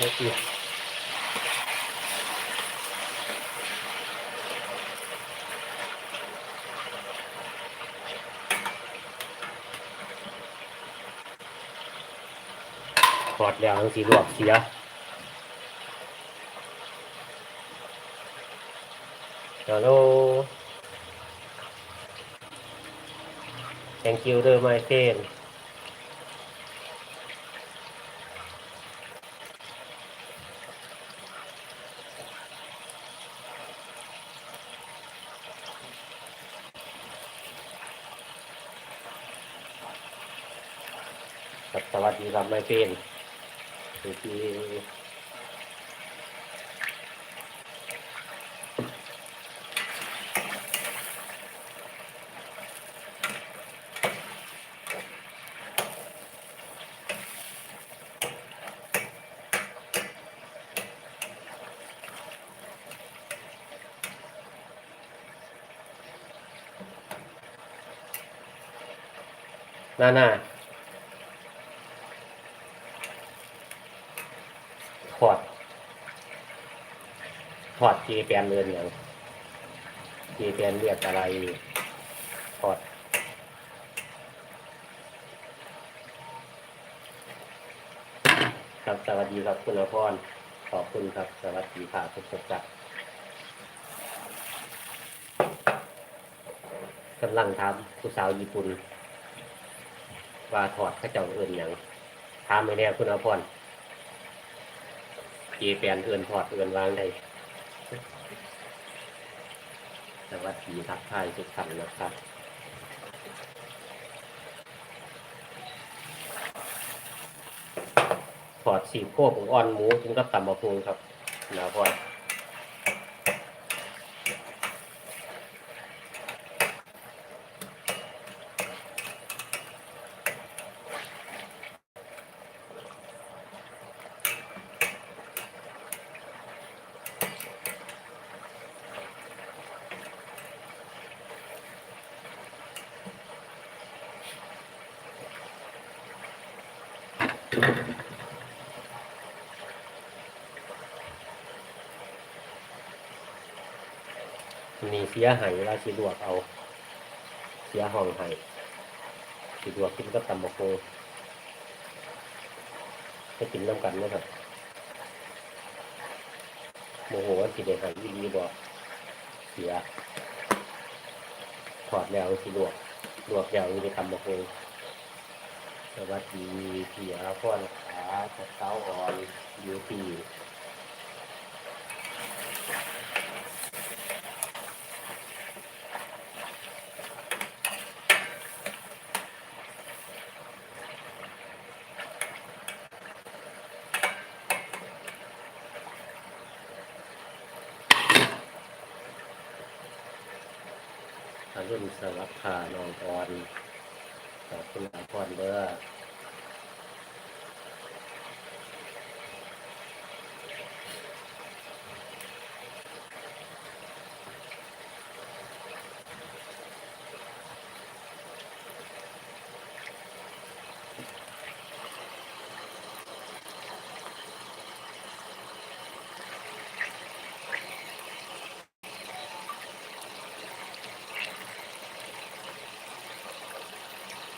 ละเอียดถอดแล้วทั้งสีลวกเสีย Hello Thank you เด้อ my friend ครับสวัสดีครับ my friend คือที่หน้าหน้าถอดถ อดจีแปนเรือนอย่างจีแปนเรียกอะไรถอดครับสวัสดีครับคุณอภรขอบคุณครับ สวัสดีค่ะทุกท่านครับกำลังทำผู้สาวญี่ปุ่น ว่าถอดข้าเจ้าเอื่นอย่างถามไม่แน่คุณอภรจีแปนเอื่นถอดเอื่นวางได้ สวัสดีทักทายทุกท่านนะครับถอดสีโคบอ่อนหมูถึงกับตำบะพุงครับนะพ่อ นี่เสียหายเวลาสีลวกเอา เสียห้องให้สีลวกกินก็ตำบะพุงให้กินน้ำกันนะครับโมโหว่าสีเด็หายอีดีบอกเสียถอดแล้วสีลวกลวกแล้วนี่ตำบะพุง สวัสดีพี่อาพ่อขาจากเต้าอ่อนอยู่ที่อรุ่นสวัสดิ์ขานองอ่อน ขอบคุณอาพรเด้อ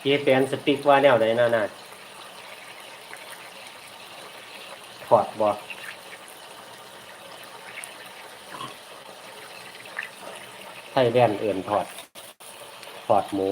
เจแปนสติกว่าแนวไหนน่าน่าถอดบ่ไทยแลนเอื่นถอด ถอดหมู